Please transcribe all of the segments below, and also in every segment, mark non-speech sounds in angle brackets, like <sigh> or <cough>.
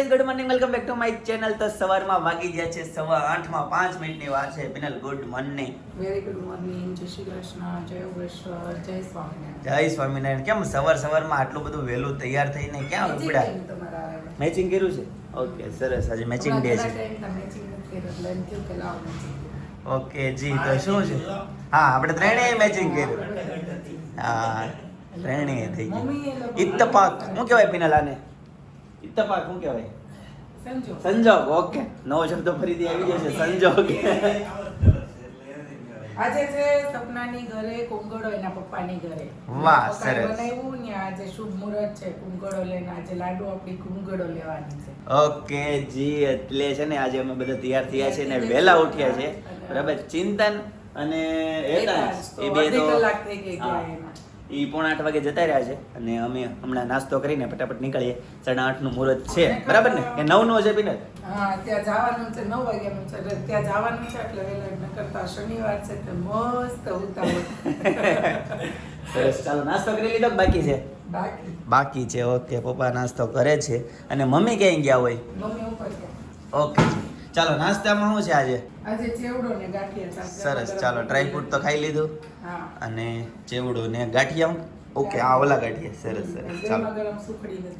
Guys good morning welcome back to my channel તો સવારમાં વાગી ગયા છે સવા આઠમાં પાંચ મિનિટની વાર છે. Binal good morning very good morning જય શ્રી કૃષ્ણ. જય યોગેશ્વર જય સ્વામિનારાયણ. જય સ્વામિનારાયણ. કેમ સવાર સવારમાં આટલું બધું વહેલું તૈયાર થઈને ક્યાં ઉપડ્યા. મેચિંગ કર્યું છે? ઓકે સરસ. આજે મેચિંગ ડે છે. ઓકે જી તો શું છે? હા આપણે ત્રણેય મેચિંગ કર્યું. હા ત્રણેય થઈ ગયું. ઇત્તફાક શું કહેવાય પિનલ આને? ઇત્તફાક શું કહેવાય? સંજોગ. ઓકે. નવો શબ્દ ફરીથી આવી જશે. સંજોગ. આજે છે સપનાની ઘરે કુંગળો એના પપ્પાની ઘરે. વાહ, સરસ. બનાવ્યું ને આજે શુભ મુહૂર્ત છે કુંગળો લઈને આજે લાડુ આપણી કુંગળો લેવાની છે. ઓકે જી એટલે છે ને આજે અમે બધા તૈયાર થયા છે ને વહેલા ઉઠ્યા છે. બરાબર. ચિંતન અને હેતાંશ એ બે તો કલાક થઈ ગઈ ગયા એમાં. ઈ પોણા આઠ વાગે જતા રહ્યા છે અને અમે હમણાં નાસ્તો કરીને ફટાફટ નીકળીએ. સાડા આઠનું મુહૂર્ત છે. બરાબર ને? એ નવ નો છે પિનલ? હા ત્યાં જવાનું છે નવ વાગ્યાનું છે. ત્યાં જવાનું છે એટલે વહેલા કરતા. શનિવાર છે તો મસ્ત ઉતાવળ. <laughs> સરસ. ચાલો નાસ્તો કરી લીધો બાકી છે? બાકી. છે. ઓકે પપ્પા નાસ્તો કરે છે. અને મમ્મી ક્યાંય ગયા હોય? મમ્મી ઉપર ઓકે. ચાલો નાસ્તામાં શું છે આજે? આજે ચેવડો ને ગાંઠિયા સરસ ચાલો ડ્રાય ફ્રૂટ તો ખાઈ લીધું. અને ચેવડું ને ગાંઠિયા ઓકે આ ઓલા ગાંઠિયા સરસ સરસ ચાલો.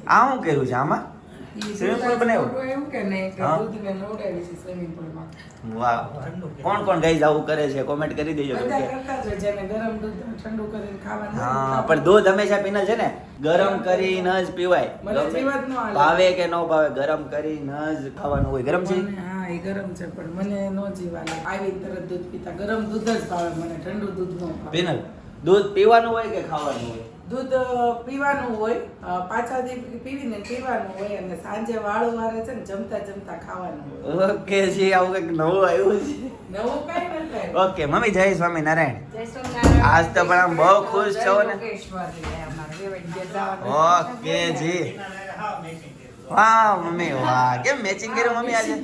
આ શું કર્યું છે આમાં? બનાવ્યું? સ્વિમિંગ વાહ. કોણ કોણ ગાઈઝ આવું કરે છે? કોમેન્ટ કરી દેજો હા પણ દૂધ હંમેશા પીને છે ને ગરમ કરીને જ પીવાય. ન. ભાવે કે ન ભાવે ગરમ કરી ન જ ખાવાનું હોય. ગરમ છે? એ ગરમ છે પણ મને નો જીવાલે આવી તરત દૂધ પીતા. ગરમ દૂધ જ ભાવે મને ઠંડુ દૂધ નો ભાવે. બેનલ દૂધ પીવાનું હોય કે ખાવાનું હોય? દૂધ પીવાનું હોય. પાછા પાછાથી પીવીને પીવાનું હોય અને સાંજે વાળું વારે છે ને જમતા જમતા ખાવાનું હોય. ઓકે જી આવું કંઈક નવું આવ્યું છે? નવું કઈ નથી ઓકે મમ્મી જય સ્વામિનારાયણ. જય સ્વામિનારાયણ. આજ તો પણ આમ બહુ ખુશ છો ને. જવાનું. ઓકે જી. વાહ મમ્મી વાહ. કેમ મેચિંગ કર્યું મમ્મી આજે?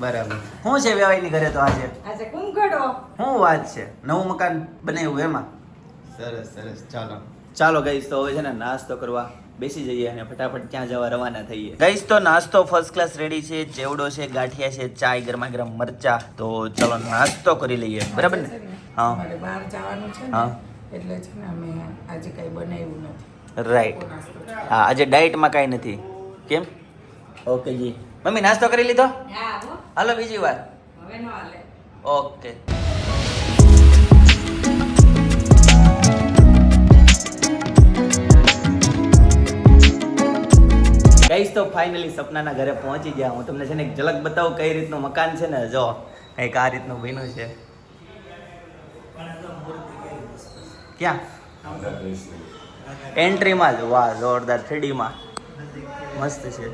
બરાબર. શું છે વેવાઈની ઘરે તો આજે? આજે કુંગળો. શું વાત છે? નવું મકાન બનાવ્યું એમાં? સરસ સરસ. ચાલો. ચાલો ગઈશ તો હવે છે ને નાસ્તો કરવા બેસી જઈએ અને ફટાફટ ક્યાં જવા રવાના થઈએ. ગઈશ તો નાસ્તો ફર્સ્ટ ક્લાસ રેડી છે ચેવડો છે ગાંઠિયા છે ચાય ગરમા ગરમ મરચા. તો ચલો નાસ્તો કરી લઈએ. બરાબર ને? હા. બહાર જવાનું છે હા. એટલે છે ને અમે આજે કઈ બનાવ્યું નથી. રાઈટ. હા આજે ડાયટમાં કાંઈ નથી. કેમ? ઓકે જી. મમ્મી નાસ્તો કરી લીધો? હાલો બીજી વાર. ઓકે. ગાઈસ તો ફાઇનલી સપનાના ઘરે પહોંચી ગયા હું. તમને છે ને ઝલક બતાવું કઈ રીતનું મકાન છે ને? જો કંઈક આ રીતનું બન્યું છે. ક્યાં? એન્ટ્રીમાં જ. વાહ જોરદાર. થ્રીડીમાં મસ્ત છે.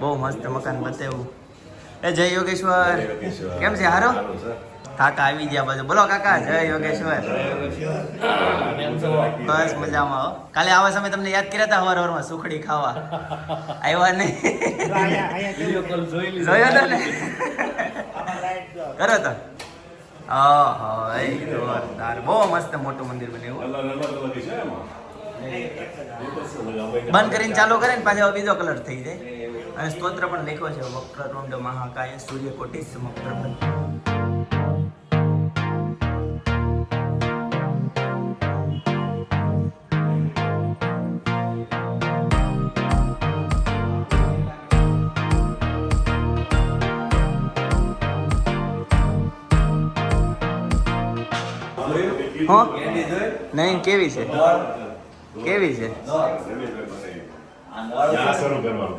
બહુ મસ્ત મકાન બતાવ્યું. એ જય યોગેશ્વર. કેમ છે હારો? કાકા આવી ગયા બાજુ બોલો કાકા જય યોગેશ્વર. બસ મજામાં હો. કાલે આવા સમય તમને યાદ કર્યા હતા હવાર હવારમાં સુખડી ખાવા? આવ્યા નહીં. જોયો તો ને? કરો તો. બહુ મસ્ત મોટું મંદિર બન્યું. બંધ કરીને ચાલુ કરે ને પાછો બીજો કલર થઈ જાય. અને સ્તોત્ર પણ લખ્યો છે વક્રતુંડ મહાકાય સૂર્ય કોટી હો નહીં કેવી છે? કેવી છે?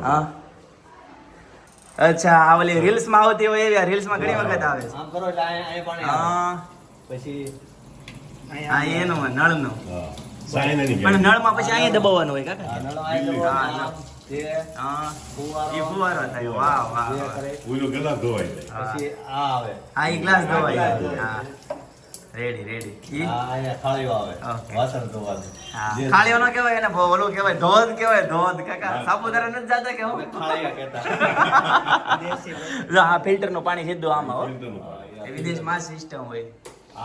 હા? અચ્છા આ ઓલી રીલ્સમાં આવતી હોય એવી રીલ્સમાં ઘણી વખત આવે આમ કરો એટલે અહીંયા- અહીંયા હા. પછી આ એનું નળનું પણ નળમાં પછી અહીંયા દબાવવાનું હોય આ કાકા નળો અહીંયા જવો, હા, ફુવારો. થાય. વાહ વાહ રેડી રેડી થાળીઓ આવે. વાસણ ધોવાનું. હા. થાળીઓ નો કહેવાય એને ઓલું કહેવાય ધોધ કહેવાય ધોધ. કાકા સાપુતારા નથી જાતા કે હું? થાળીયા કહેતા. જો આ ફિલ્ટરનું પાણી સીધું આમાં હો. પાણી. વિદેશમાં સિસ્ટમ હોય.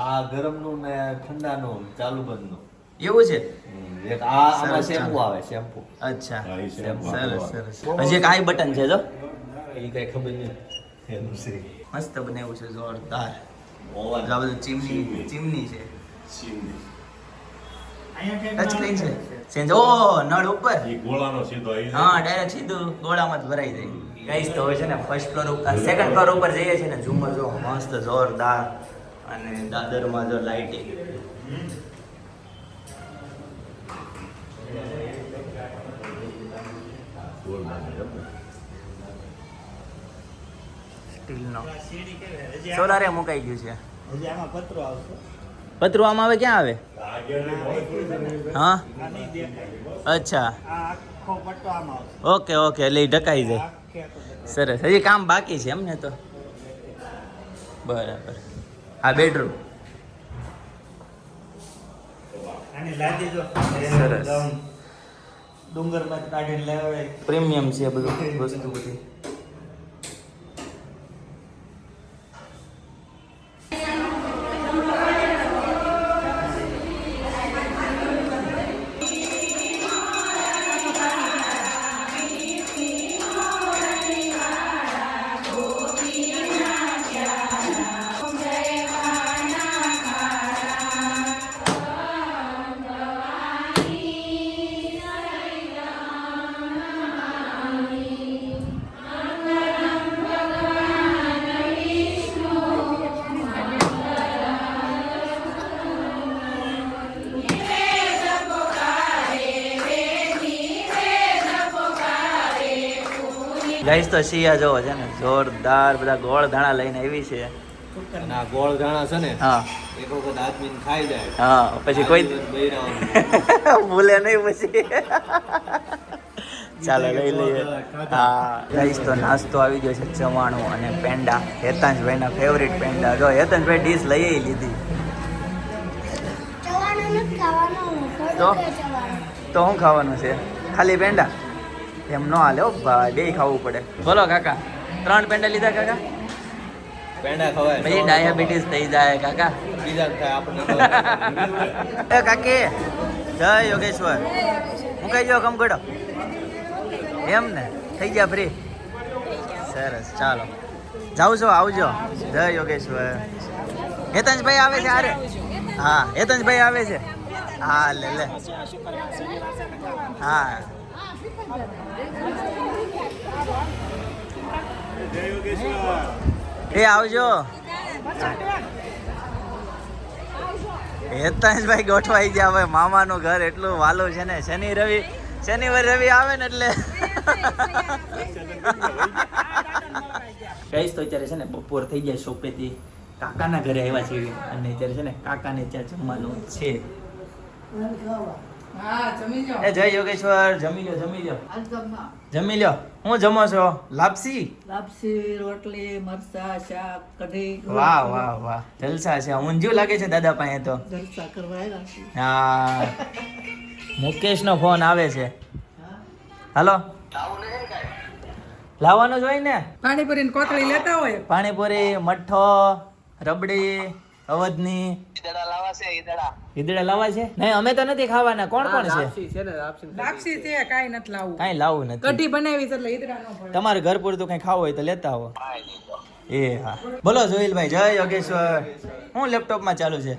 આ ગરમનું ને ઠંડાનું ચાલુ બંધનું એવું છે? એક આ આમાં સરસ, શેમ્પુ આવે શેમ્પુ. અચ્છા. હા, સરસ સરસ હજી એક આઈ બટન છે જો. એ કઈ ખબર નહીં. મસ્ત બનાવ્યું છે જોરદાર. ઓવન. આ બધું ચીમની ચીમની. ચીમની છે. સીમની. ટચ છે. ચેન્જ ઓ નળ ઉપર. ગોળાનો સીધો હા ડાયરેક્ટ સીધું ગોળામાં જ ભરાઈ જાય. ગાઈસ તો હવે છે ને ફર્સ્ટ ફ્લોર ઉપર સેકન્ડ ફ્લોર ઉપર જઈએ છીએ ને ઝુમર જો મસ્ત જોરદાર. અને દાદરમાં જો લાઇટિંગ ગોળ બાંધે એમ ને. સ્ટીલનો. સોલારે મુકાઈ ગયું છે. પતરું આમાં આવે ક્યાં આવે? હા? અચ્છા. ઓકે ઓકે એટલે ઢકાઈ જાય. સરસ. હજી કામ બાકી છે એમને તો. બરાબર. આ બેડરૂમ. સરસ. ડુંગર કાઢીને લેવડાય પ્રીમિયમ છે બધું વસ્તુ બધી. ગાઈસ તો શિયા જોવો છે ને જોરદાર બધા ગોળ ધાણા લઈને આવી છે. ના આ ગોળ ધાણા છે ને હા. એક વખત આદમીને ખાઈ જાય. હા પછી કોઈ <laughs> ભૂલે નહીં પછી. ચાલો લઈ લઈએ. હા ગાઈસ તો નાસ્તો આવી ગયો છે ચવાણું અને પેંડા. હેતાંશભાઈના ફેવરિટ પેંડા. જો હેતાંશભાઈ ડીશ લઈ લીધી. તો? તો શું ખાવાનું છે? ખાલી પેંડા? એમ ન હાલે હો ભાઈ બે ખાવું પડે. બોલો કાકા. ત્રણ પેંડા લીધા કાકા? પેંડા ખવાય. ડાયાબિટીસ થઈ જાય કાકા. બીજા આપણને એ કાકી જય યોગેશ્વર. હું કઈ જાઉં કમગડો એમ ને થઈ ગયા ફ્રી સરસ ચાલો. જાઉં છો આવજો. જય યોગેશ્વર. હેતંજભાઈ આવે છે આરે હા હેતંજભાઈ આવે છે. હા લે લે. હા. એ આવજો. હેતાંશભાઈ ગોઠવાઈ ગયા હવે. મામાનું ઘર એટલું વાલું છે ને. શનિ રવિ, શનિવાર રવિ આવે ને એટલે. કઈશ તો અત્યારે છે ને બપોર થઈ ગયા સોપેથી. કાકાના ઘરે આવ્યા છે અને અત્યારે છે ને કાકાને ત્યાં જમવાનું છે. એ જય યોગેશ્વર જમી લ્યો જમી લ્યો. જમી લ્યો. હું જમો છો? લાપસી? લાપસી રોટલી મરચા શાક કઢી. વાહ વાહ વાહ. જલસા છે. ઊંધિયું લાગે છે દાદા પાસે તો? જલસા કરવા આવ્યા છીએ. હા. મુકેશનો ફોન આવે છે. હાલો. લાવવાનું જ હોય ને? પાણીપુરી ની કોથળી લેતા હોય? પાણીપુરી મઠ્ઠો રબડી અવધની ઈદડા લાવા છે નહીં અમે તો નથી ખાવાના. કોણ કોણ છે? લાપસી છે કાંઈ નથી લાવવું. કાઈ લાવવું નથી. કઢી બનાવી છે એટલે ઈદડા નો પડે તમારે ઘર પૂરતું કઈ ખાવું હોય તો લેતા આવો. એ હા. બોલો જોઈલભાઈ જય યોગેશ્વર. હું લેપટોપમાં ચાલુ છે.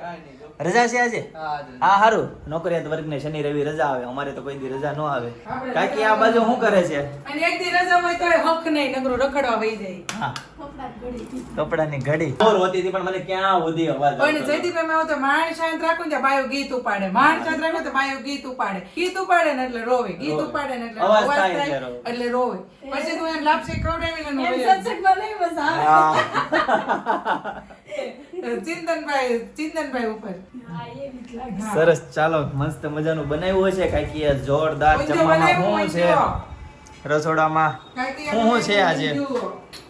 રજા છે આજે? હા સારું નોકરિયાત વર્ગને શનિ રવિ રજા આવે. અમારે તો કોઈ દી રજા ન આવે. કાકી આ બાજુ શું કરે છે? અને એક દી રજા હોય તો હક નહીં નકરું રખડવા વહી જાય. હા. કપડાની ઘડી. ઓર હોતી હતી પણ મને ક્યાં સુધી અવાજ પણ હતો. જયદીપ એમ આવતો માણ શાંત રાખું ને બાયો ગીત ઉપાડે. માણ શાંત રાખું તો બાયો ગીત ઉપાડે. ગીત ઉપાડે ને એટલે રોવે. ગીત ઉપાડે ને એટલે અવાજ થાય એટલે રોવે. પછી તું એમ લાપસી ખવડાવીને એમ સત્સંગમાં નહીં મજા આવે. ચિંતનભાઈ ચિંતનભાઈ ઉપર. સરસ ચાલો મસ્ત મજાનું બનાવ્યું હશે કાકી આ જોરદાર જમવામાં. બનાવ્યું, છે? રસોડામાં. શું શું છે આજે.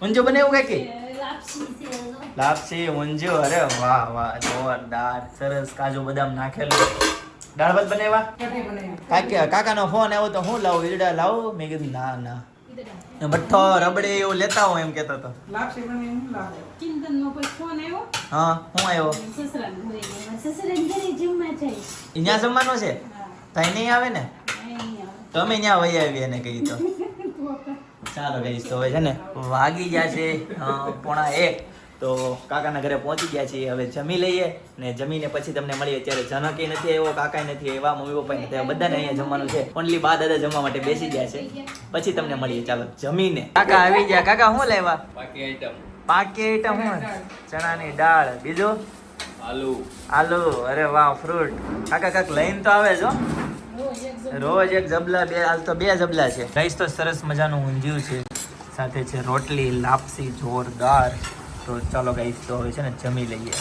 ઊંધિયું બનાવ્યું કાકી લાપસી ઊંજો અરે વાહ વાહ જોરદાર સરસ કાજુ બદામ નાખેલું. દાળ ભાત બનાવ્યા? કાકી કાકાનો ફોન આવ્યો તો હું લાવું? ઈડા લાવું? મેં કીધું ના ના. મઠ્ઠો રબડી એવું લેતા હું એમ કહેતો હતો. લાગશે પણ એમ લાગે ચિંતન નો કોઈ ફોન આવ્યો? હા હું આવ્યો? સસરાને ઘરે સસરે ઘરે જમવા જાય. અહીંયા જમવાનું છે? તઈ નહીં આવે ને? તમે ત્યાં વહી આવી એને કહી <laughs> તો. ચાલો ગઈશ તો હવે છે ને વાગી ગયા છે પોણા એક. તો કાકાના ઘરે પહોંચી ગયા છીએ હવે જમી લઈએ ને જમીને પછી તમને મળીએ. અત્યારે જનકે નથી આવ્યો કાકા નથી આવ્યા મમ્મી પપ્પા નથી આવ્યા બધાને અહીંયા જમવાનું છે. ઓનલી બા દાદા જમવા માટે બેસી ગયા છે. પછી તમને મળીએ. ચાલો જમીને. કાકા આવી ગયા. કાકા શું લેવા? બાકી આઈટમ પાકી આઈટમ શું? ચણાની દાળ. બીજું? આલુ. આલુ. અરે વાહ ફ્રૂટ કાકા કાક લઈને તો આવે છો? રોજ એક જબલા બે હાલ તો બે જબલા છે. રાઈસ તો સરસ મજાનું ઊંધિયું છે. સાથે છે રોટલી લાપસી જોરદાર. તો ચાલો ગઈશ તો હવે છે ને જમી લઈએ.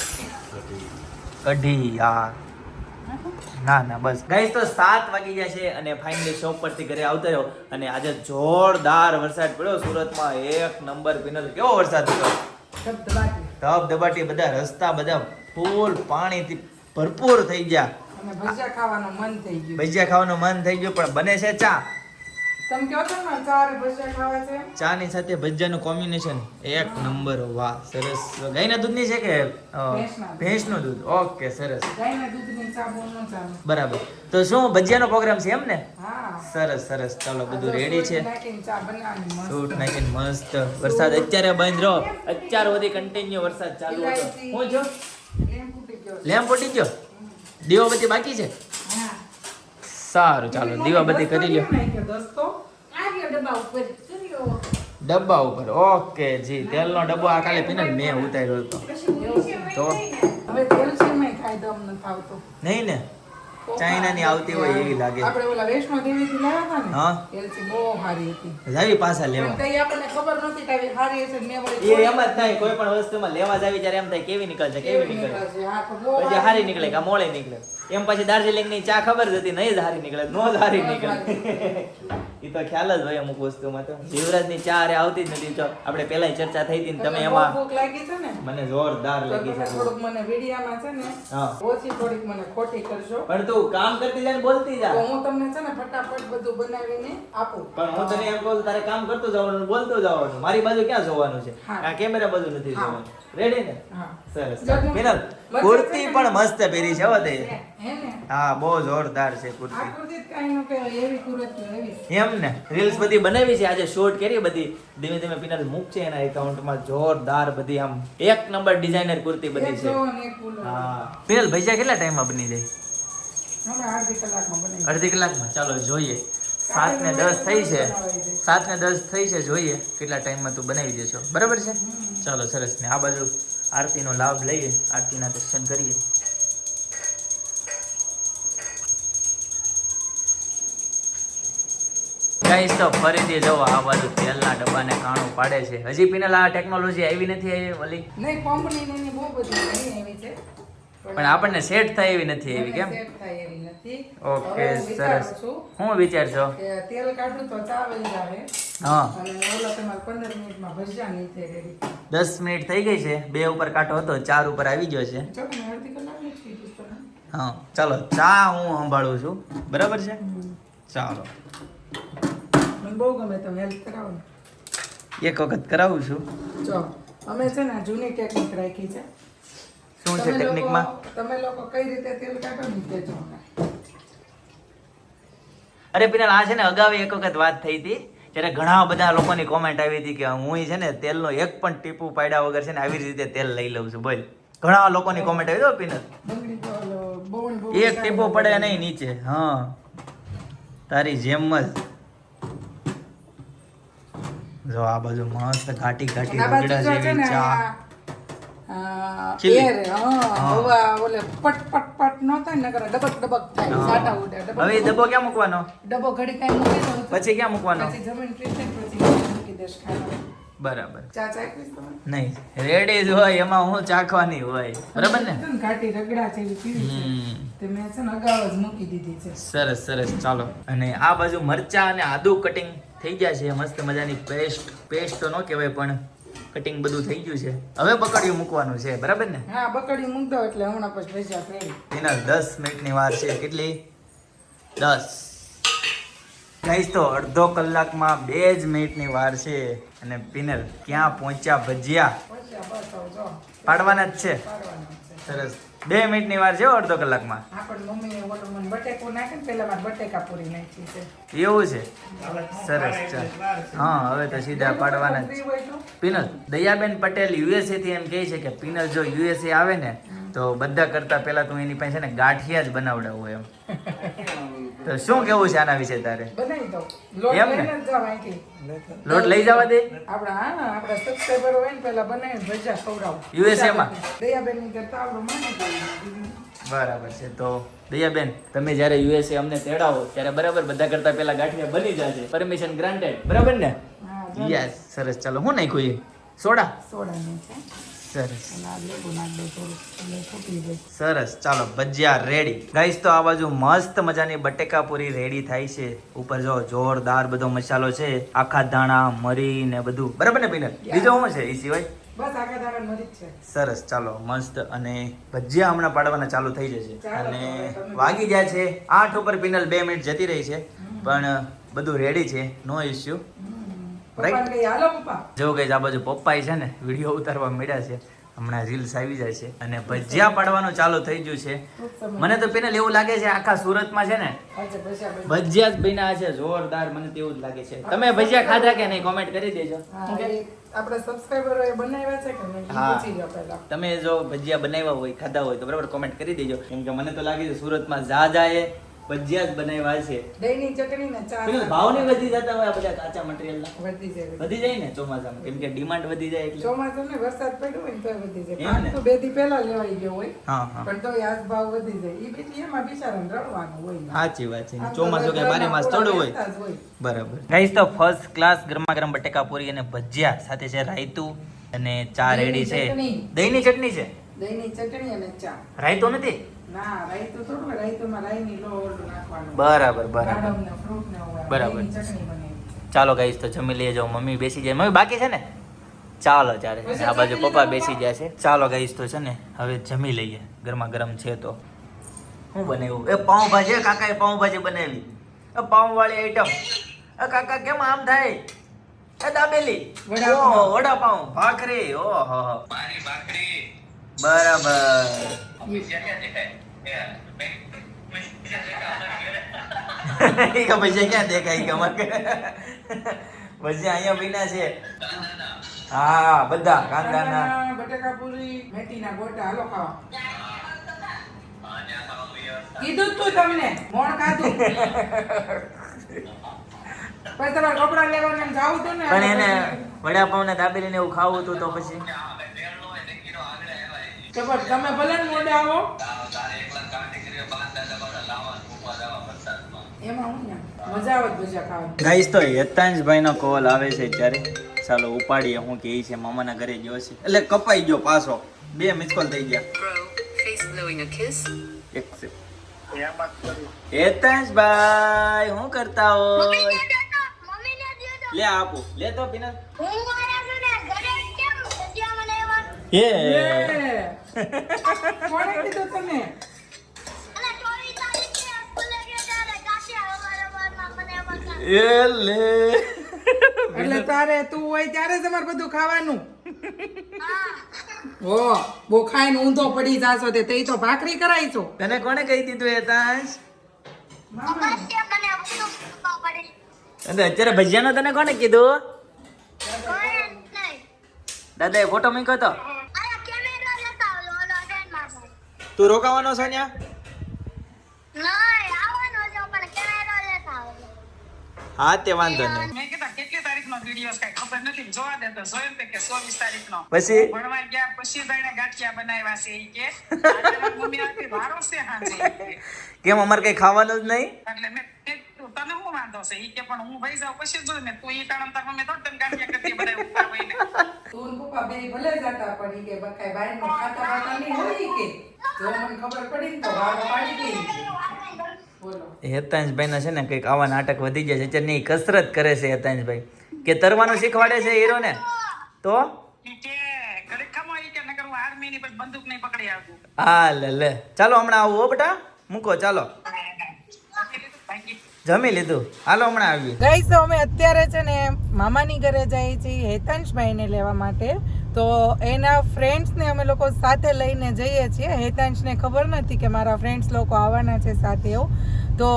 કઢી હા ના ના બસ. ગઈશ તો સાત વાગી ગયા છે અને ફાઇનલી શોપ પરથી ઘરે આવતો રહ્યો અને આજે જોરદાર વરસાદ પડ્યો. સુરતમાં એક નંબર પીનલ કેવો વરસાદ પડ્યો? ધબ ધબાટી બધા રસ્તા બધા ફૂલ પાણીથી ભરપૂર થઈ ગયા. ભજીયા ખાવાનું મન થઈ ગયું. ભજીયા ખાવાનું મન થઈ ગયું પણ બને છે ચા. તમે કહો છો ને ચારે ભજીયા ખાવા છે? ચાની સાથે ભજીયાનું કોમ્બિનેશન એક નંબર વાહ સરસ. ગાયના દૂધની છે કે ભેંસના દૂધ. ઓકે સરસ. ગાયના દૂધની ચા બરાબર. તો શું ભજીયાનો પ્રોગ્રામ છે એમ ને સરસ સરસ. ચાલો બધું રેડી છે. સૂટ નાખીને મસ્ત. વરસાદ અત્યારે બંધ રહો અત્યાર સુધી કન્ટિન્યુ વરસાદ ચાલુ હતો. હું જો ફૂટી ગયો. લેમ્પ ફૂટી ગયો? દીવાબત્તી બાકી છે? સારું ચાલો દીવાબત્તી કરી લ્યો. ડબ્બા ઉપર ઓકે જી તેલનો ડબ્બો આ કાલે પીને મેં ઉતાર્યો હતો. તો હવે તેલ છે મેં ખાઈ દમ ન થાવતો નહીં ને? ચાઇનાની આવતી હોય એવી લાગે. આપણે ઓલા વૈષ્ણો દેવી થી લાવ્યા હતા હા. ને એલચી બહુ સારી હતી. જાવી પાછા લેવા. તઈ આપણને ખબર નહોતી કે આવી સારી હશે મેં વળી એ એમ જ થાય કોઈ પણ વસ્તુમાં લેવા જાવી ત્યારે એમ થાય કેવી નીકળશે કેવી નીકળે નીકળશે? હા, તો બહુ સારી નીકળે કે મોળે નીકળે? એમ પછી દાર્જિલિંગની ચા ખબર જ હતી નહીં ધારી નીકળે નો ધારી નીકળે. એ તો ખ્યાલ જ હોય અમુક વસ્તુમાં તો. જીવરાજની ચા અરે આવતી જ નથી. જો આપણે પેલા ચર્ચા થઈ હતી તમે એમાં ભૂખ લાગી છે ને? મને જોરદાર લાગી છે. થોડુંક મને વિડિયામાં છે ને ઓછી થોડીક મને ખોટી કરજો. પણ તું કામ કરતી જાય ને બોલતી જા. તો હું તમને છે ને ફટાફટ બધું બનાવીને આપું. પણ હું તને એમ કહું તારે કામ કરતો જવાનું બોલતો જવાનું. મારી બાજુ ક્યાં જોવાનું છે? આ કેમેરા બાજુ નથી જોવાનું. રેડી ને? સરસ. મિનલ કુર્તી પણ મસ્ત પહેરી છે તે. હા બહુ જોરદાર છે કુર્તી. એમ ને. રીલ્સ બધી બનાવી છે આજે શોર્ટ કરી બધી. ધીમે ધીમે પિનલ મૂકશે એના એકાઉન્ટમાં જોરદાર બધી આમ. એક નંબર ડિઝાઇનર કુર્તી બધી છે. હા. પિનલ ભૈયા કેટલા ટાઈમમાં બની જાય? અડધી કલાકમાં ચાલો જોઈએ. સાત ને દસ થઈ છે. સાત ને દસ થઈ છે જોઈએ કેટલા ટાઈમમાં તું બનાવી દેશો. બરાબર છે? ચાલો સરસ ને. આ બાજુ આરતીનો લાભ લઈએ આરતીના દર્શન કરીએ. ગાઈસ તો ફરીથી જો આ બાજુ તેલના ડબ્બાને કાણું પાડે છે. હજી પીનેલા આ ટેકનોલોજી આવી નથી આવી ઓલી નહીં કંપની ને બહુ બધી આવી છે. પણ આપણને સેટ થાય એવી નથી એવી કેમ? સેટ થાય એવી નથી. ઓકે સરસ. હું વિચારશો તેલ કાઢું તો ચા વહી દસ મિનિટ થઈ ગઈ છે. બે ઉપર કાંટો હતો ચાર ઉપર આવી ગયો છે. હા. ચાલો ચા હું સંભાળું છું. બરાબર છે? ચાલો. બહુ ગમે તમે હેલ્પ કરાવો એક વખત કરાવું છું. જો અમે છે ને જૂની ટેકનિક રાખી છે. શું છે ટેકનિકમાં તમે લોકો કઈ રીતે તેલ કાઢો કહેજો અમને. અરે પિનલ આ છે ને અગાઉ એક વખત વાત થઈ હતી. ત્યારે ઘણા બધા લોકોની કોમેન્ટ આવી હતી કે હું છે ને તેલનો એક પણ ટીપું પાડ્યા વગર છે ને આવી રીતે તેલ લઈ લઉં છું બોલ. ઘણા લોકોની કોમેન્ટ આવી તો બહુણી એક ટીપો પડે નહીં નીચે. હા. તારી જેમ જ. જો આ બાજુ મસ્ત ઘાટી ઘાટી છે ચા. પછી ક્યાં મૂકવાનો? પછી જમીન ટ્રીટ થાય પછી મૂકી દેશ ખાવા બરાબર. ચા ચાખવીશ તમે? નહીં રેડી જ હોય એમાં હું ચાખવાની હોય. બરાબર ને? ઘાટી રગડા જેવી પીવી તે મેં છે ને અગાઉ જ મૂકી દીધી છે. સરસ સરસ ચાલો. અને આ બાજુ મરચા અને આદુ કટિંગ થઈ ગયા છે. મસ્ત મજાની પેસ્ટ પેસ્ટ તો ન કહેવાય પણ કટિંગ બધું થઈ ગયું છે. હવે પકડ્યું મૂકવાનું છે બરાબર ને? હા બકડી મૂક દો એટલે હમણાં પછી પૈસા ફેરી એના દસ મિનિટની વાર છે કેટલી? દસ. ગાઈસ તો અડધો કલાકમાં બે જ મિનિટની વાર છે અને પિનલ ક્યાં પહોંચ્યા ભજીયા? પાડવાના જ છે. સરસ. બે મિનિટની વાર છે અડધો કલાકમાં. એવું છે? સરસ ચાલ. હા હવે તો સીધા પાડવાના જ પિનલ દયાબેન પટેલ યુએસએ થી એમ કહે છે કે પિનલ જો યુએસએ આવે ને તો બધા કરતા પહેલા તું એની પાસે ને ગાંઠિયા જ બનાવડાવું એમ. <laughs> તો શું કેવું છે આના વિશે તારે? બનાવી દો લોટ લઈને જ જાવ અહીંથી લોટ લઈ જવા દે? આપણા હા ને આપણા સબસ્ક્રાઈબર હોય ને પહેલા બનાવીને ભજા ખવડાવો. યુએસએ માં? દયાબેનની કરતા આપણું માની બરાબર છે તો દયાબેન તમે જ્યારે યુએસએ અમને તેડાવો ત્યારે બરાબર બધા કરતા પહેલા ગાંઠિયા બની જશે. પરમિશન ગ્રાન્ટેડ બરાબર ને? યસ સરસ. ચાલો હું નાખ્યું એ? સોડા? સોડાનું છે સરસ. ચાલો ભજીયા રેડી ગાઈસ તો આ બાજુ મસ્ત મજાની બટેકા પૂરી રેડી થાય છે. ઉપર જો જોરદાર બધો મસાલો છે આખા ધાણા મરી ને બધું. બરાબર ને પિનલ? બીજો શું છે એ સિવાય? સરસ ચાલો મસ્ત અને ભજીયા હમણાં પાડવાના ચાલુ થઈ જશે. અને વાગી ગયા છે. આઠ ઉપર પિનલ બે મિનિટ જતી રહી છે. પણ બધું રેડી છે. નો ઇસ્યુ જો ગઈ આ બાજુ પપ્પાએ છે ને વીડિયો ઉતારવા મળ્યા છે. હમણાં રીલ્સ આવી જાય છે. અને ભજીયા પાડવાનું ચાલુ થઈ ગયું છે. મને તો પેનલ એવું લાગે છે આખા સુરતમાં છે ને ભજીયા જ બન્યા છે જોરદાર મને તેવું જ લાગે છે. તમે ભજીયા ખાધા કે નહીં? કોમેન્ટ કરી દેજો. હા, એ એ બનાવ્યા છે કે નહીં? પૂછી લો પહેલા. તમે જો ભજીયા બનાવ્યા હોય ખાધા હોય તો બરાબર કોમેન્ટ કરી દેજો. કેમ કે મને તો લાગે છે સુરતમાં જા જાએ ભજીયા જ બનાવ્યા છે. દહીંની ચટણી ને ચા. ભાવ નહીં વધી જતા હોય આ બધા કાચા મટીરિયલના વધી જાય વધી જાય ને ચોમાસામાં? કેમ કે ડિમાન્ડ વધી જાય એટલે. ચોમાસામાં ને વરસાદ પડ્યો હોય ને તોય વધી જાય. તો બે દી પહેલા લેવાઈ ગયો હોય પણ તો આજ ભાવ વધી જાય. ઈ બીજી એમાં બિચારા રડવાનું હોય સાચી વાત છે. ચોમાસું કે બારે માસ થોડું હોય. બરાબર. ગાઈસ તો ફર્સ્ટ ક્લાસ ગરમા ગરમ બટેકા પૂરી અને ભજીયા સાથે છે રાયતું. અને ચા રેડી છે. દહીંની ચટણી છે? દહીંની ચટણી અને ચા. રાયતો નથી? ના રાયતું થોડું હોય, રાયતુંમાં લો ઓલું નાખવાનું. બરાબર બરાબર. બરાબર. ચાલો ગાઈસ તો જમી લઈએ જાઓ મમ્મી બેસી જાય. મમ્મી બાકી છે ને? ચાલો ચાલે આ બાજુ પપ્પા બેસી જાય છે. ચાલો ગાઈસ તો છે ને હવે જમી લઈએ. ગરમા ગરમ છે તો. શું બનાવ્યું? એ પાઉંભાજી એ કાકાએ પાઉંભાજી બનાવી એ પાઉંવાળી આઈટમ એ કાકા કેમ આમ થાય? એ દાબેલી વડાપાઉં. ઓહો. મારી ભાખરી. બરાબર. કે પૈસા <laughs> ક્યાં દેખાય કે પછી અહીંયા પીના છે. હા બધા કાંદાના. કાંદાના, બટાકા પૂરી મેથીના ગોટા. હાલો ખાવા. કીધું તું તમને. મોણ ખાધું. <laughs> પછી તમારે કપડા લેવાને જાવું હતું ને? પણ એને વડાપાઉં ને દાબેલી ને એવું ખાવું હતું તો પછી. તો પણ તમે ભલે ને મોડે આવો. હું ગાઈસ તો નો કોલ આવે છે ત્યારે ચાલો ઉપાડીએ. હું કે છે મામાના ઘરે ગયો છે. એટલે કપાઈ ગયો પાછો. બે મિસ કોલ થઈ ગયા? એક શું કરતા હોય. લે આપો. લે તો પિનલ? હે કોણે કીધું તમે. એ લે. એટલે તારે તું હોય ત્યારે તમારે બધું ખાવાનું. હો. ઓ બહુ ખાઈને ઊંધો પડી જાશો તે તે ભાખરી કરાઈશો તને કોણે કહી દીધું હેતાંશ બસ અને અત્યારે ભજીયાનો તને કોણે કીધું? દાદા એ ફોટો મૂક્યો તો. તું રોકાવાનો છો ન્યા? છે પણ કેમેરો લેતા આવજો. હા તે વાંધો નહીં. મેં કીધા કેટલી તારીખનો વીડિયો કાંઈ ખબર નથી જોવા દે તો જોયું તે કે ચોવીસ તારીખનો. પછી? ભણવા ગયા પછી ગાંઠિયા બનાવ્યા છે ઈ કે. કેમ અમારે કઈ ખાવાનું જ નહીં? એટલે મેં તને શું વાંધો છે? ઈ કે પણ હું ભાઈ જાઉં પછી જોયું ને તું ઈ ટાણમ તાર મમ્મી થોડી તને ગાંઠિયા કરતી બધા ઊભા હોય ને. તું ને પપ્પા બે ભલે જતા પણ ઈ કે બહારનું ખાતા બાતા નહીં હોય ઈ કે. જો મને ખબર પડી તો વારો પાડી ગઈ ઈ કે. છે ને કંઈક આવા નાટક વધી જાય છે. અત્યારે નહીં કસરત કરે છે હેતાંશભાઈ. કે તરવાનું શીખવાડે છે હીરો ને તો હું પછી બંદૂક નહીં પકડી હા લે લે. ચાલો હમણાં આવું હો બેટા. મૂકો ચાલો. જમી લીધું. હાલો હમણાં આવીએ. ગઈ તો અમે અત્યારે છે ને મામાની ઘરે જઈએ છીએ હેતાંશભાઈને લેવા માટે. તો એના ફ્રેન્ડ્સને અમે લોકો સાથે લઈને જઈએ છીએ. હેતાંશને ખબર નથી કે મારા ફ્રેન્ડ્સ લોકો આવવાના છે સાથે એવું. તો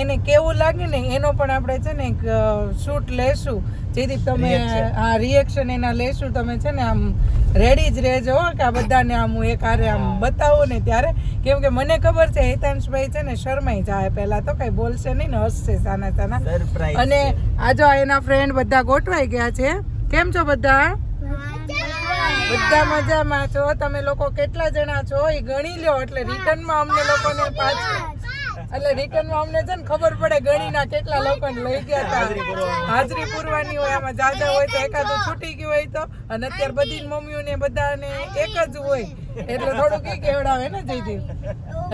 એને કેવું લાગે ને એનો પણ આપણે છે ને એક શૂટ લેશું. જેથી તમે આ રિએક્શન એના લેશું. તમે છે ને આમ રેડી જ રહેજો કે આ બધાને આમ હું એક આરે આમ બતાવું ને ત્યારે. કેમ કે મને ખબર છે હેતાંશભાઈ છે ને શરમાઈ જાય પહેલા તો કઈ બોલશે નહીં ને હસશે સાના સાના. અને આ જો એના ફ્રેન્ડ બધા ગોઠવાઈ ગયા છે. કેમ છો બધા? બધા મજામાં છો? તમે લોકો કેટલા જણા છો? એ ગણી લ્યો એટલે રિટર્નમાં અમને લોકોને પાછું. એટલે રિટર્નમાં અમને છે ને ખબર પડે ગણી ના કેટલા લોકોને લઈ ગયા હતા હાજરી પૂરવાની. હોય આમાં જાજા હોય તો એકાદું છૂટી ગયું હોય તો. અને અત્યારે બધી મમ્મીઓ ને બધાને એક જ હોય. એટલે થોડુંક એ કેવડાવે ને જઈથી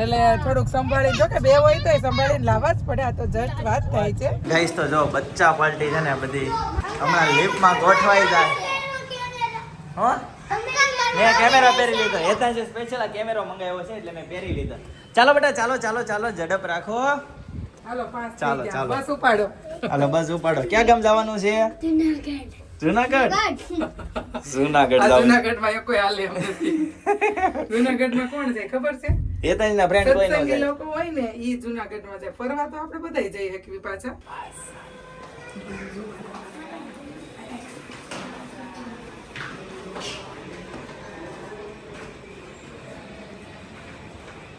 એટલે થોડુંક સંભાળી જો કે બે હોય તો સંભાળીને લાવવા જ પડે આ તો જસ્ટ વાત થાય છે. ગાઈસ તો જો બચ્ચા પાર્ટી છે ને બધી. હમણાં લિફ્ટમાં ગોઠવાઈ જાય. હો? મેં કેમેરા પહેરી લીધો. હેતાંશે સ્પેશિયલ આ કેમેરો મંગાવ્યો છે એટલે મેં પહેરી લીધો. ચાલો બેટા ચાલો ચાલો ચાલો ઝડપ રાખો ચાલો ચાલો, ચાલો. બસ ઉપાડો. હાલો બસ ઉપાડો. ક્યાં ગામ જવાનું છે? જુનાગઢ. જુનાગઢ? જુનાગઢ. માં કોઈ હાલે એમ નથી. જુનાગઢમાં કોણ છે? ખબર છે? હેતાંશના ફ્રેન્ડ કોઈ ન લોકો હોય ને ઈ જુનાગઢમાં છે. ફરવા તો આપણે બધાય જઈ શકવી પાછા. કાલ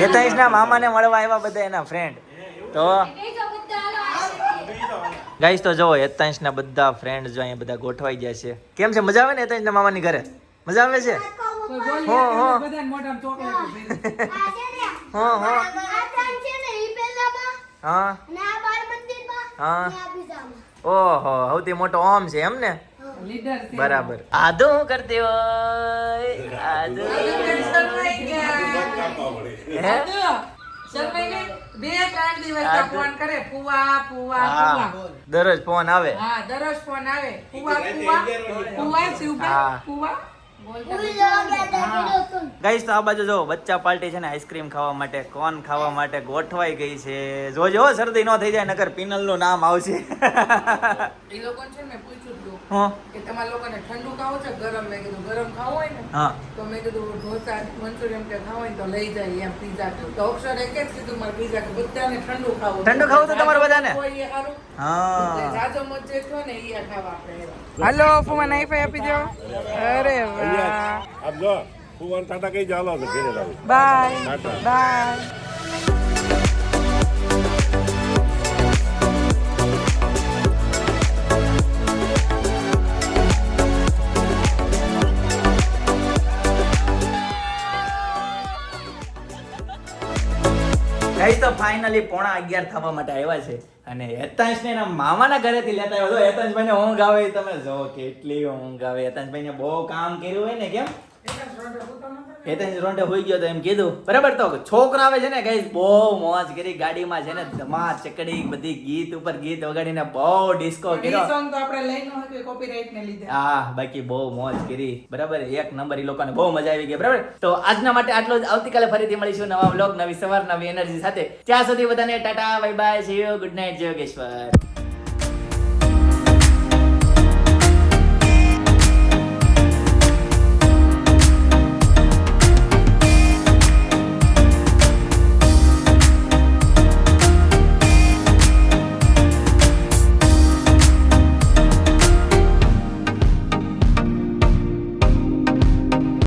હા. હેતાંશના મામાને મળવા આવ્યા બધા એના ફ્રેન્ડ તો ગાઈશ તો હાલો હેતાઈશ ના બધા ફ્રેન્ડ જો અહીંયા બધા ગોઠવાઈ ગયા છે. કેમ છે? મજા આવે ને હેતાંશના મામાની ઘરે? મજા આવે છે? હો, હો. <laughs> હો. હો હા. હા. ઓહો સૌથી મોટો ઓમ છે એમ ને? બરાબર. આદુ હું કરતી હોય? આદુ. દરરોજ ફોન આવે. હા દરરોજ ફોન આવે. શિવભાઈ ગાઈસ તો આ બાજુ જો બચ્ચા પાર્ટી છે ને આઈસ્ક્રીમ ખાવા માટે કોન ખાવા માટે ગોઠવાઈ ગઈ છે. જોજો જો શરદી ન થઈ જાય નકર પિનલનું નામ આવશે. એ લોકો છે ને પૂછ્યું કે તમારા લોકોને ઠંડુ ખાવું છે ગરમ. મેં કીધું ગરમ ખાવું હોય ને હા. તો મેં કીધું ઢોસા મંચુરિયન કે ખાવું હોય તો લઈ જાય એમ પીઝા તો અક્ષર એક જ કીધું મારે પીઝા કે બધાને ઠંડુ ખાવું. ઠંડુ ખાવું તો તમારે બધાને? કોઈ હારું. હા. જાજો છો ને એ ખાવા આપણે હાલો ફુમા નાઈ આપી દો અરે વાહ. આમ જો ફુવાન ટાટા કઈ ચાલો છે ઘરે બાય. બાય. ફાઇનલી પોણા અગિયાર થવા માટે આવ્યા છે. અને હેતાંશ ને એના મામાના ઘરેથી લેતા આવ્યો તો હેતાંશભાઈ ને ઊંઘ આવે, તમે જો કેટલી ઊંઘ આવે. હેતાંશભાઈ ને બહુ કામ કર્યું હોય ને, કેમ? હેતાંશ રોંઢે હોઈ ગયો તો એમ કીધું. બરાબર તો છોકરા આવે છે ને ગાઈસ બહુ મોજ કરી ગાડીમાં છે ને ધમા ચકડી બધી ગીત ઉપર ગીત વગાડીને બહુ ડિસ્કો કર્યો. સોંગ તો આપણે લઈ ન શકીએ કોપીરાઈટ ને લીધે. હા બાકી બહુ મોજ કરી. બરાબર એક નંબર એ લોકોને બહુ મજા આવી ગઈ બરાબર? તો આજના માટે આટલો જ. આવતીકાલે ફરીથી મળીશું નવા બ્લોગ નવી સવાર નવી એનર્જી સાથે. ત્યાં સુધી બધાને Tata bye bye see good night Jai Yogeshwar Yogeshwar.